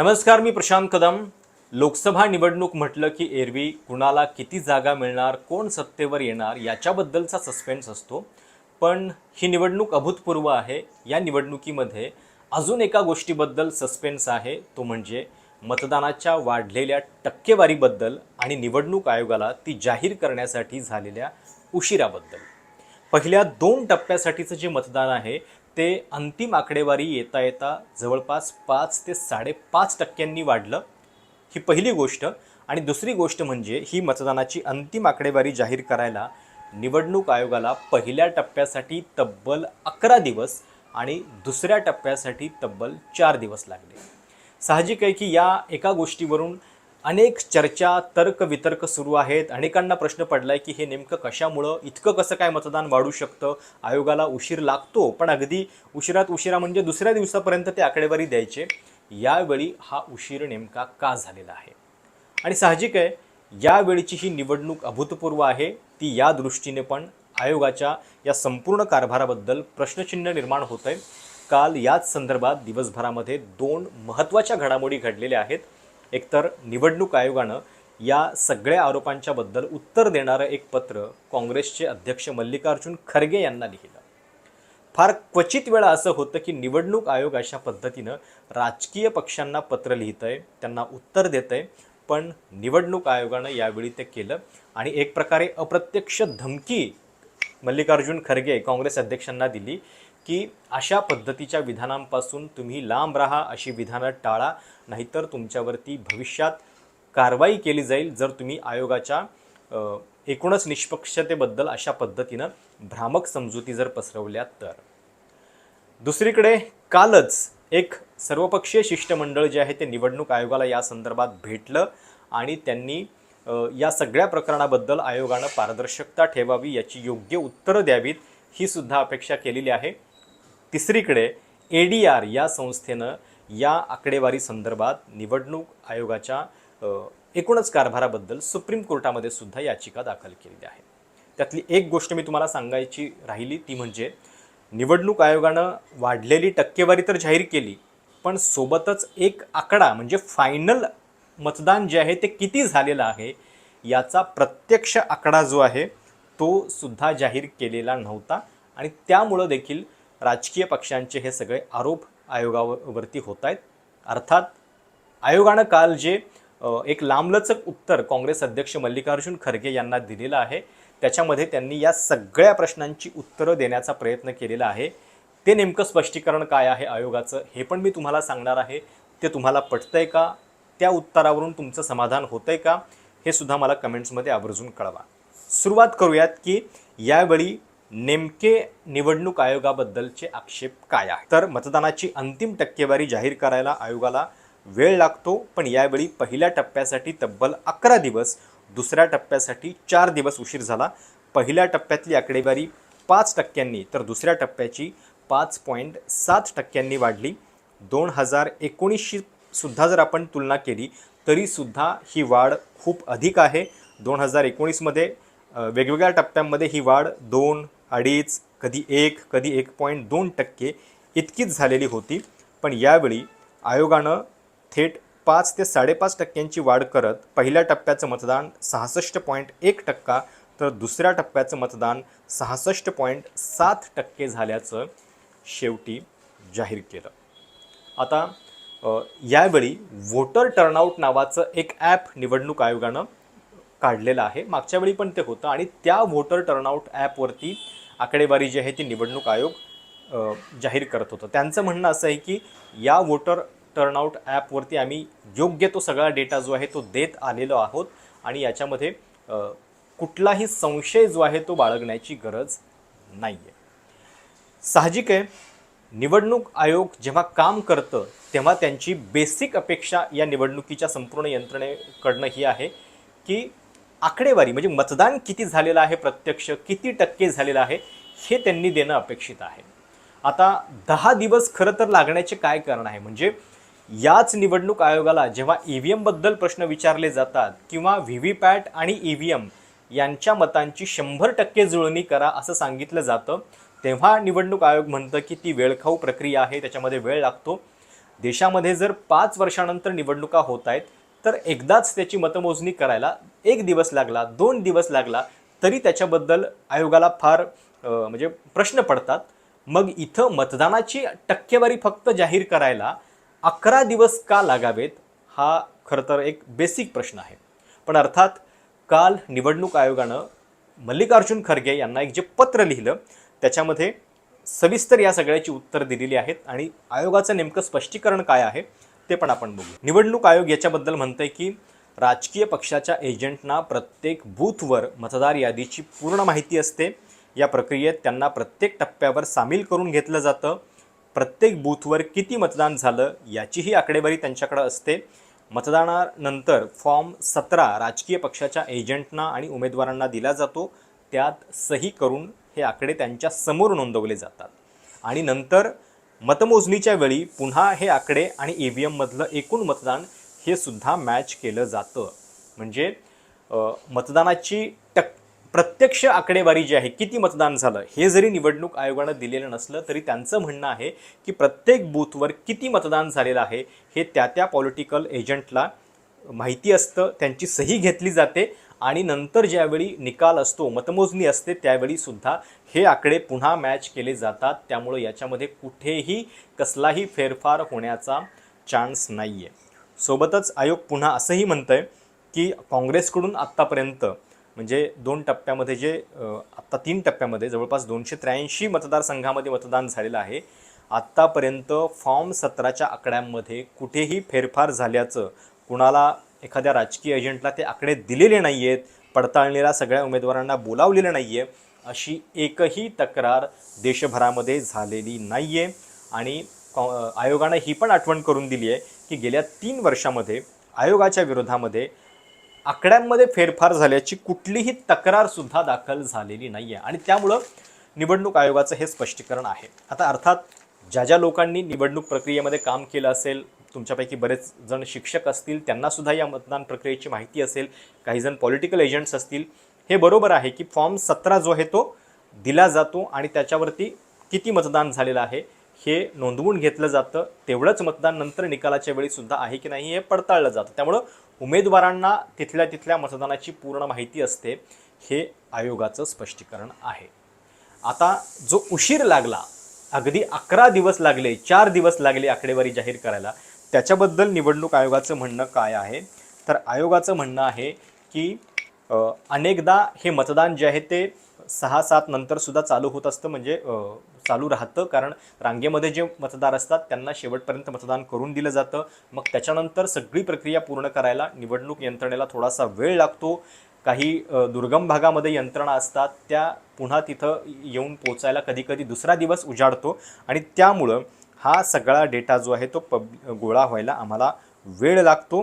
नमस्कार मी प्रशांत कदम. लोकसभा निवडणूक म्हटलं की एरवी कुणाला किती जागा मिळणार कोण सत्तेवर येणार याच्याबद्दलचा सस्पेन्स असतो. पण ही निवडणूक अभूतपूर्व आहे. या निवडणुकीमध्ये अजून एका गोष्टीबद्दल सस्पेन्स आहे. तो म्हणजे मतदानाच्या वाढलेल्या टक्केवारीबद्दल आणि निवडणूक आयोगाला ती जाहीर करण्यासाठी झालेल्या उशिराबद्दल. पहिल्या दोन टप्प्यासाठीचं जे मतदान आहे ते अंतिम आकडेवारी येता येता जवळपास पाच ते साडेपाच टक्क्यांनी वाढलं. ही पहिली गोष्ट. आणि दुसरी गोष्ट म्हणजे ही मतदानाची अंतिम आकडेवारी जाहीर करायला निवडणूक आयोगाला पहिल्या टप्प्यासाठी तब्बल अकरा दिवस आणि दुसऱ्या टप्प्यासाठी तब्बल चार दिवस लागले. साहजिक आहे की या एका गोष्टीवरून अनेक चर्चा तर्क वितर्क सुरू आहेत. अनेकांना प्रश्न पडलाय की हे नेमकं कशामुळं इतकं कसं काय मतदान वाढू शकतं? आयोगाला उशीर लागतो पण अगदी उशिरात उशिरा म्हणजे दुसऱ्या दिवसापर्यंत ते आकडेवारी द्यायचे. यावेळी हा उशीर नेमका का झालेला आहे? आणि साहजिक आहे यावेळीची ही निवडणूक अभूतपूर्व आहे. ती या दृष्टीने पण आयोगाच्या या संपूर्ण कारभाराबद्दल प्रश्नचिन्ह निर्माण होत आहे काल याच संदर्भात दिवसभरामध्ये दोन महत्त्वाच्या घडामोडी घडलेल्या आहेत. एकतर निवडणूक आयोगानं या सगळ्या आरोपांच्याबद्दल उत्तर देणारं एक पत्र काँग्रेसचे अध्यक्ष मल्लिकार्जुन खरगे यांना लिहिलं. फार क्वचित वेळा असं होतं की निवडणूक आयोग अशा पद्धतीनं राजकीय पक्षांना पत्र लिहित आहे त्यांना उत्तर देत आहे पण निवडणूक आयोगानं यावेळी ते केलं आणि एक प्रकारे अप्रत्यक्ष धमकी मल्लिकार्जुन खरगे काँग्रेस अध्यक्षांना दिली की अशा पद्धतीच्या विधानांपासून तुम्ही लांब राहा अशी विधानं टाळा नाहीतर तुमच्यावरती भविष्यात कारवाई केली जाईल जर तुम्ही आयोगाच्या एकूणच निष्पक्षतेबद्दल अशा पद्धतीनं भ्रामक समजुती जर पसरवल्या तर. दुसरीकडे कालच एक सर्वपक्षीय शिष्टमंडळ जे आहे ते निवडणूक आयोगाला या संदर्भात भेटलं आणि त्यांनी या सगळ्या प्रकरणाबद्दल आयोगानं पारदर्शकता ठेवावी याची योग्य उत्तरं द्यावीत ही सुद्धा अपेक्षा केलेली आहे. तिसरीकडे ए डी आर या संस्थेनं या आकडेवारी संदर्भात निवडणूक आयोगाच्या एकूणच कारभाराबद्दल सुप्रीम कोर्टामध्ये सुद्धा याचिका दाखल केलेली आहे. त्यातली एक गोष्ट मी तुम्हाला सांगायची राहिली ती म्हणजे निवडणूक आयोगानं वाढलेली टक्केवारी तर जाहीर केली पण सोबतच एक आकडा म्हणजे फायनल मतदान जे आहे ते किती झालेलं आहे याचा प्रत्यक्ष आकडा जो आहे तो सुद्धा जाहीर केलेला नव्हता आणि त्यामुळं देखील राजकीय पक्षांचे हे सगळे आरोप आयोगावरती होत आहेत अर्थात आयोगानं काल जे एक लांबलचक उत्तर काँग्रेस अध्यक्ष मल्लिकार्जुन खरगे यांना दिलेलं आहे त्याच्यामध्ये त्यांनी या सगळ्या प्रश्नांची उत्तरं देण्याचा प्रयत्न केलेला आहे. ते नेमकं स्पष्टीकरण काय आहे आयोगाचं हे पण मी तुम्हाला सांगणार आहे. ते तुम्हाला पटतंय का? त्या उत्तरावरून तुमचं समाधान होतंय का? हे सुद्धा मला कमेंट्समध्ये आवर्जून कळवा. सुरुवात करूयात की यावेळी नेमके निवडणूक आयोगाबद्दलचे आक्षेप काय आहे तर मतदानाची अंतिम टक्केवारी जाहीर करायला आयोगाला वेळ लागतो पण यावेळी पहिल्या टप्प्यासाठी तब्बल अकरा दिवस दुसऱ्या टप्प्यासाठी चार दिवस उशीर झाला. पहिल्या टप्प्यातली आकडेवारी पाच टक्क्यांनी तर दुसऱ्या टप्प्याची पाच पॉईंट सात टक्क्यांनी वाढली. दोन हजार एकोणीसशी सुद्धा जर आपण तुलना केली तरीसुद्धा ही वाढ खूप अधिक आहे. दोन हजार एकोणीसमध्ये वेगवेगळ्या टप्प्यांमध्ये ही वाढ दोन अडीच कधी एक कधी एक पॉईंट दोन टक्के इतकीच झालेली होती. पण यावेळी आयोगानं थेट पाच ते साडेपाच टक्क्यांची वाढ करत पहिल्या टप्प्याचं मतदान सहासष्ट पॉईंट एक टक्का तर दुसऱ्या टप्प्याचं मतदान सहासष्ट पॉईंट सात टक्के झाल्याचं शेवटी जाहीर केलं. आता यावेळी व्होटर टर्नआउट नावाचं एक ॲप निवडणूक आयोगानं काढलेलं आहे. मागच्या वेळी पण ते होतं आणि त्या व्होटर टर्नआउट ॲपवरती आकडेवारी जी आहे ती निवडणूक आयोग जाहीर करत होतं. त्यांचं म्हणणं असं आहे की या वोटर टर्नआउट ॲपवरती आम्ही योग्य तो सगळा डेटा जो आहे तो देत आलेलो आहोत आणि याच्यामध्ये कुठलाही संशय जो आहे तो बाळगण्याची गरज नाही आहे साहजिक आहे निवडणूक आयोग जेव्हा काम करतं तेव्हा त्यांची बेसिक अपेक्षा या निवडणुकीच्या संपूर्ण यंत्रणेकडनं ही आहे की आकडेवारी म्हणजे मतदान किती झालेलं आहे प्रत्यक्ष किती टक्के झालेलं आहे हे त्यांनी देणं अपेक्षित आहे. आता दहा दिवस खरं तर लागण्याचे काय कारण आहे? म्हणजे याच निवडणूक आयोगाला जेव्हा ई व्ही एमबद्दल प्रश्न विचारले जातात किंवा व्ही व्ही पॅट आणि ई व्ही एम यांच्या मतांची शंभर टक्के जुळणी करा असं सांगितलं जातं तेव्हा निवडणूक आयोग म्हणतं की ती वेळखाऊ प्रक्रिया आहे त्याच्यामध्ये वेळ लागतो. देशामध्ये जर पाच वर्षानंतर निवडणुका होत आहेत तर एकदाच त्याची मतमोजणी करायला एक दिवस लागला दोन दिवस लागला तरी त्याच्याबद्दल आयोगाला फार म्हणजे प्रश्न पडतात. मग इथं मतदानाची टक्केवारी फक्त जाहीर करायला अकरा दिवस का लागावेत हा खरं तर एक बेसिक प्रश्न आहे. पण अर्थात काल निवडणूक आयोगानं मल्लिकार्जुन खरगे यांना एक जे पत्र लिहिलं त्याच्यामध्ये सविस्तर या सगळ्याची उत्तर दिलेली आहेत आणि आयोगाचं नेमकं स्पष्टीकरण काय आहे ते पण आपण बघू. निवडणूक आयोग याच्याबद्दल म्हणतंय की राजकीय पक्षाच्या एजंटना प्रत्येक बूथवर मतदार यादीची पूर्ण माहिती असते. या प्रक्रियेत त्यांना प्रत्येक टप्प्यावर सामील करून घेतलं जातं. प्रत्येक बूथवर किती मतदान झालं याचीही आकडेवारी त्यांच्याकडे असते. मतदानानंतर फॉर्म सतरा राजकीय पक्षाच्या एजंटना आणि उमेदवारांना दिला जातो. त्यात सही करून हे आकडे त्यांच्यासमोर नोंदवले जातात. आणि नंतर मतमोजणीच्या वेळी पुन्हा हे आकडे आणि ई व्ही एममधलं एकूण मतदान हे सुद्धा मॅच केलं जातं. म्हणजे मतदानाची टक प्रत्यक्ष आकडेवारी जी आहे किती मतदान झालं हे जरी निवडणूक आयोगानं दिलेलं नसलं तरी त्यांचं म्हणणं आहे की प्रत्येक बूथवर किती मतदान झालेलं आहे हे त्या त्या पॉलिटिकल एजंटला माहिती असतं त्यांची सही घेतली जाते आणि नंतर ज्यावेळी निकाल असतो मतमोजणी असते त्यावेळी सुद्धा हे आकडे पुन्हा मॅच केले जातात. त्यामुळं याच्यामध्ये कुठेही कसलाही फेरफार होण्याचा चान्स नाही आहे सोबतच आयोग पुन्हा असंही म्हणतं आहे की काँग्रेसकडून आत्तापर्यंत म्हणजे दोन टप्प्यामध्ये जे आत्ता तीन टप्प्यामध्ये जवळपास दोनशे त्र्याऐंशी मतदारसंघामध्ये मतदान झालेलं आहे आत्तापर्यंत फॉर्म सतराच्या आकड्यांमध्ये कुठेही फेरफार झाल्याचं कुणाला एखाद्या राजकीय एजंटला ते आकडे दिलेले नाही आहेत पडताळणीला सगळ्या उमेदवारांना बोलावलेलं नाही आहे अशी एकही तक्रार देशभरामध्ये झालेली नाही आहे आणि आयोगानं ही पण आठवण करून दिली आहे की गेल्या तीन वर्षामध्ये आयोगाच्या विरोधामध्ये आकड्यांमध्ये फेरफार झाल्याची कुठलीही तक्रारसुद्धा दाखल झालेली नाही आहे आणि त्यामुळं निवडणूक आयोगाचं हे स्पष्टीकरण आहे. आता अर्थात ज्या ज्या लोकांनी निवडणूक प्रक्रियेमध्ये काम केलं असेल तुमच्यापैकी बरेच जण शिक्षक असतील त्यांनासुद्धा या मतदान प्रक्रियेची माहिती असेल. काही जण पॉलिटिकल एजंट्स असतील. हे बरोबर आहे की फॉर्म सतरा जो आहे तो दिला जातो आणि त्याच्यावरती किती मतदान झालेलं आहे हे नोंदवून घेतलं जातं. तेवढंच मतदान नंतर निकालाच्या वेळीसुद्धा आहे की नाही हे पडताळलं जातं. त्यामुळं उमेदवारांना तिथल्या तिथल्या मतदानाची पूर्ण माहिती असते हे आयोगाचं स्पष्टीकरण आहे. आता जो उशीर लागला अगदी अकरा दिवस लागले चार दिवस लागले आकडेवारी जाहीर करायला त्याच्याबद्दल निवडणूक आयोगाचं म्हणणं काय आहे? तर आयोगाचं म्हणणं आहे की अनेकदा हे मतदान जे आहे ते सहा सात नंतरसुद्धा चालू होत असतं म्हणजे चालू राहतं. कारण रांगेमध्ये जे मतदार असतात त्यांना शेवटपर्यंत मतदान करून दिलं जातं. मग त्याच्यानंतर सगळी प्रक्रिया पूर्ण करायला निवडणूक यंत्रणेला थोडासा वेळ लागतो. काही दुर्गम भागामध्ये यंत्रणा असतात त्या पुन्हा तिथं येऊन पोचायला कधीकधी दुसरा दिवस उजाडतो. आणि त्यामुळं हा सगळा डेटा जो आहे तो पब गोळा व्हायला आम्हाला वेळ लागतो.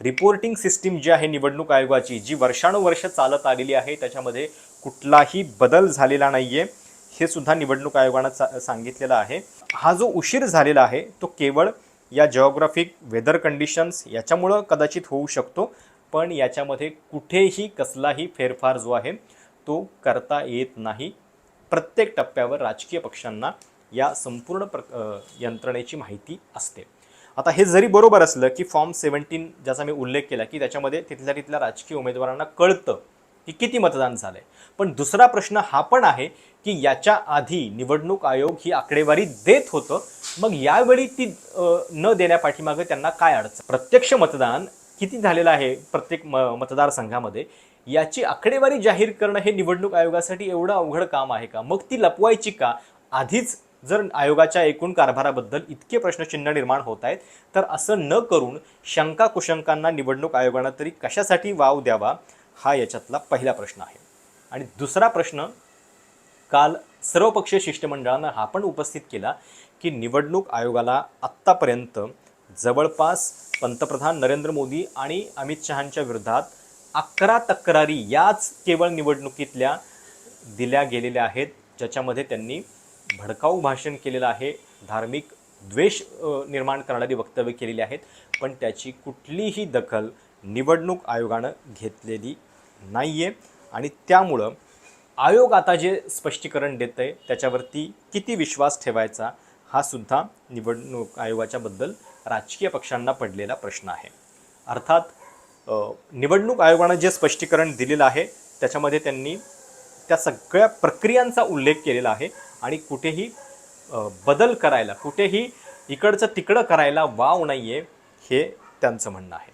रिपोर्टिंग सिस्टीम जी आहे निवडणूक आयोगाची जी वर्षानुवर्ष चालत आलेली आहे त्याच्यामध्ये कुठलाही बदल झालेला नाही आहे हे सुद्धा निवडणूक आयोगानं सा सांगितलेलं आहे. हा जो उशीर झालेला आहे तो केवळ या जिओग्राफिक वेदर कंडिशन्स याच्यामुळं कदाचित होऊ शकतो पण याच्यामध्ये कुठेही कसलाही फेरफार जो आहे तो करता येत नाही. प्रत्येक टप्प्यावर राजकीय पक्षांना या संपूर्ण प्र यंत्रणेची माहिती असते. आता हे जरी बरोबर असलं की फॉर्म सेवन्टीन ज्याचा मी उल्लेख केला की त्याच्यामध्ये तिथल्या तिथल्या राजकीय उमेदवारांना कळतं की किती मतदान झालं आहे पण दुसरा प्रश्न हा पण आहे की याच्या आधी निवडणूक आयोग ही आकडेवारी देत होतं मग यावेळी ती न देण्यापाठीमागं त्यांना काय अडचण? प्रत्यक्ष मतदान किती झालेलं आहे प्रत्येक म मतदारसंघामध्ये याची आकडेवारी जाहीर करणं हे निवडणूक आयोगासाठी एवढं अवघड काम आहे का? मग ती लपवायची का? आधीच जर आयोगाच्या एकूण कारभाराबद्दल इतके प्रश्नचिन्ह निर्माण होत आहेत तर असं न करून शंका कुशंकांना निवडणूक आयोगानं तरी कशासाठी वाव द्यावा हा याच्यातला पहिला प्रश्न आहे. आणि दुसरा प्रश्न काल सर्वपक्षीय शिष्टमंडळानं हा पण उपस्थित केला की निवडणूक आयोगाला आत्तापर्यंत जवळपास पंतप्रधान नरेंद्र मोदी आणि अमित शहांच्या विरोधात अकरा तक्रारी याच केवळ निवडणुकीतल्या दिल्या गेलेल्या आहेत ज्याच्यामध्ये त्यांनी भडकाऊ भाषण केलेलं आहे. धार्मिक द्वेष निर्माण करणारी वक्तव्य केलेली आहेत. पण त्याची कुठलीही दखल निवडणूक आयोगानं घेतलेली नाही आहे आणि त्यामुळं आयोग आता जे स्पष्टीकरण देतं आहे त्याच्यावरती किती विश्वास ठेवायचा हा सुद्धा निवडणूक आयोगाच्याबद्दल राजकीय पक्षांना पडलेला प्रश्न आहे. अर्थात निवडणूक आयोगानं जे स्पष्टीकरण दिलेलं आहे त्याच्यामध्ये त्यांनी त्या सगळ्या प्रक्रियांचा उल्लेख केलेला आहे. आणि कुठेही बदल करायला कुठेही इकडचं तिकडं करायला वाव नाही आहे हे त्यांचं म्हणणं आहे.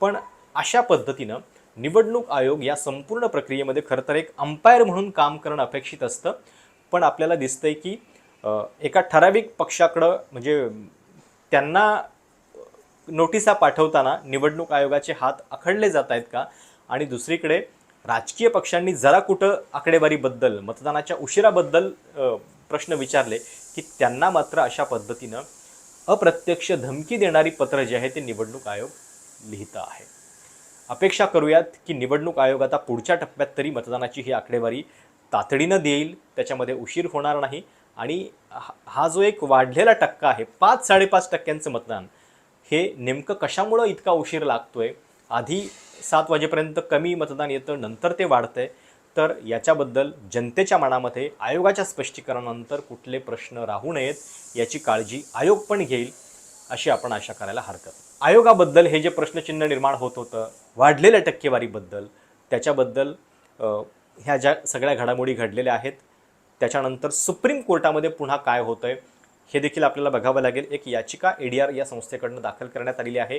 पण अशा पद्धतीनं निवडणूक आयोग या संपूर्ण प्रक्रियेमध्ये खरं तर एक अंपायर म्हणून काम करणं अपेक्षित असतं. पण आपल्याला दिसतंय की एका ठराविक पक्षाकडं म्हणजे त्यांना नोटिसा पाठवताना निवडणूक आयोगाचे हात आखडले जात आहेत का? आणि दुसरीकडे राजकीय पक्षांनी जरा कुठं आकडेवारीबद्दल मतदानाच्या उशिराबद्दल प्रश्न विचारले की त्यांना मात्र अशा पद्धतीनं अप्रत्यक्ष धमकी देणारी पत्र जे आहे ते निवडणूक आयोग लिहितं आहे. अपेक्षा करूयात की निवडणूक आयोग आता पुढच्या टप्प्यात तरी मतदानाची ही आकडेवारी तातडीनं देईल त्याच्यामध्ये उशीर होणार नाही आणि हा- हा जो एक वाढलेला टक्का आहे पाच साडेपाच टक्क्यांचं मतदान हे नेमकं कशामुळं इतका उशीर लागतोय? आधी सात वाजेपर्यंत कमी मतदान येतं नंतर ते वाढतंय. तर याच्याबद्दल जनतेच्या मनामध्ये आयोगाच्या स्पष्टीकरणानंतर कुठले प्रश्न राहू नयेत याची काळजी आयोग पण घेईल अशी आपण आशा करायला हरकत. आयोगाबद्दल हे जे प्रश्नचिन्ह निर्माण होत होतं वाढलेल्या टक्केवारीबद्दल त्याच्याबद्दल ह्या ज्या सगळ्या घडामोडी घडलेल्या आहेत त्याच्यानंतर सुप्रीम कोर्टामध्ये पुन्हा काय होतं आहे हे देखील आपल्याला बघावं लागेल. एक याचिका ए डी आर या संस्थेकडनं दाखल करण्यात आलेली आहे.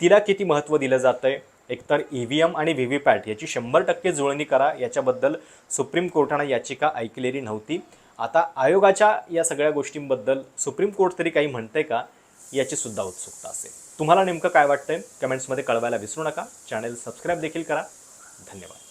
तिला किती महत्त्व दिलं जातं आहे एकतर ई व्ही एम आणि व्ही व्ही पॅट याची शंभर टक्के जुळणी करा. याच्याबद्दल सुप्रीम कोर्टानं याचिका ऐकलेली नव्हती. आता आयोगाच्या या सगळ्या गोष्टींबद्दल सुप्रीम कोर्ट तरी काही म्हणते का? याची सुद्धा उत्सुकता असेल. तुम्हाला नेमकं काय वाटतंय? कमेंट्समध्ये कळवायला विसरू नका. चॅनेल सबस्क्राईब देखील करा. धन्यवाद.